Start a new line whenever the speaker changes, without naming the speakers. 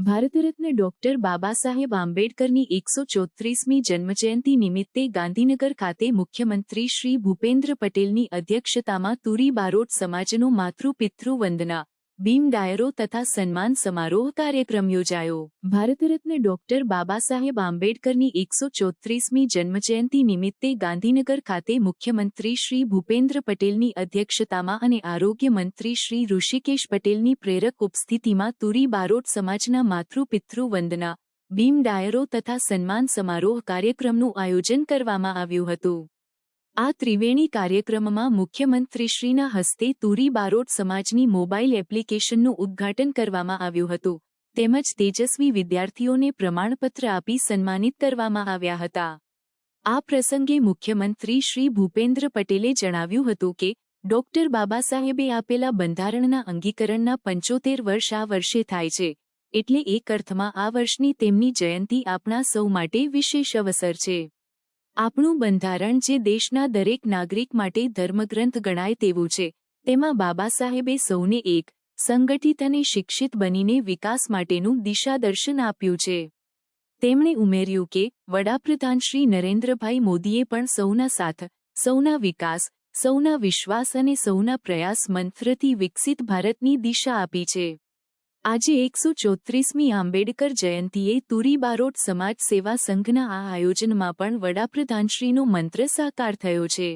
Bharat Ratna doctor Baba Saheb આંબેડકરની એકસો ચોત્રીસમી જન્મજયંતિ નિમિત્તે ગાંધીનગર ખાતે મુખ્યમંત્રી શ્રી ભૂપેન્દ્ર પટેલની અધ્યક્ષતામાં તુરી બારોટ સમાજનો માતૃપિતૃ વંદના ભીમ ડાયરો તથા સન્માન સમારોહ કાર્યક્રમ યોજાયો. ભારતરત્ન ડોક્ટર બાબા સાહેબ આંબેડકરની એકસો ચોત્રીસમી જન્મજયંતિ નિમિત્તે ગાંધીનગર ખાતે મુખ્યમંત્રી શ્રી ભૂપેન્દ્ર પટેલની અધ્યક્ષતામાં અને આરોગ્ય મંત્રી શ્રી ઋષિકેશ પટેલની પ્રેરક ઉપસ્થિતિમાં તુરી બારોટ સમાજના માતૃપિતૃ વંદના, ભીમ ડાયરો તથા સન્માન સમારોહ કાર્યક્રમનું આયોજન કરવામાં આવ્યું હતું. આ ત્રિવેણી કાર્યક્રમમાં મુખ્યમંત્રીશ્રીના હસ્તે તુરી બારોટ સમાજની મોબાઈલ એપ્લિકેશનનું ઉદ્ઘાટન કરવામાં આવ્યું હતું. તેમજ તેજસ્વી વિદ્યાર્થીઓને પ્રમાણપત્ર આપી સન્માનિત કરવામાં આવ્યા હતા. આ પ્રસંગે મુખ્યમંત્રી શ્રી ભૂપેન્દ્ર પટેલે જણાવ્યું હતું કે, ડોક્ટર બાબા સાહેબે આપેલા બંધારણના અંગીકરણના પંચોતેર વર્ષ આ વર્ષે થાય છે. એટલે એક અર્થમાં આ વર્ષની તેમની જયંતિ આપણા સૌ માટે વિશેષ અવસર છે. આપણું બંધારણ જે દેશના દરેક નાગરિક માટે ધર્મગ્રંથ ગણાય તેવું છે, તેમાં બાબા સાહેબે સૌને એક, સંગઠિત અને શિક્ષિત બનીને વિકાસ માટેનું દિશાદર્શન આપ્યું છે. તેમણે ઉમેર્યું કે, વડાપ્રધાન શ્રી નરેન્દ્રભાઈ મોદીએ પણ સૌના સાથ, સૌના વિકાસ, સૌના વિશ્વાસ અને સૌના પ્રયાસ મંત્રથી વિકસિત ભારતની દિશા આપી છે. આજે એકસો ચોત્રીસમી આંબેડકર જયંતીએ તુરી બારોટ સમાજ સેવા સંઘના આ આયોજનમાં પણ વડાપ્રધાનશ્રીનો મંત્ર સાકાર થયો છે.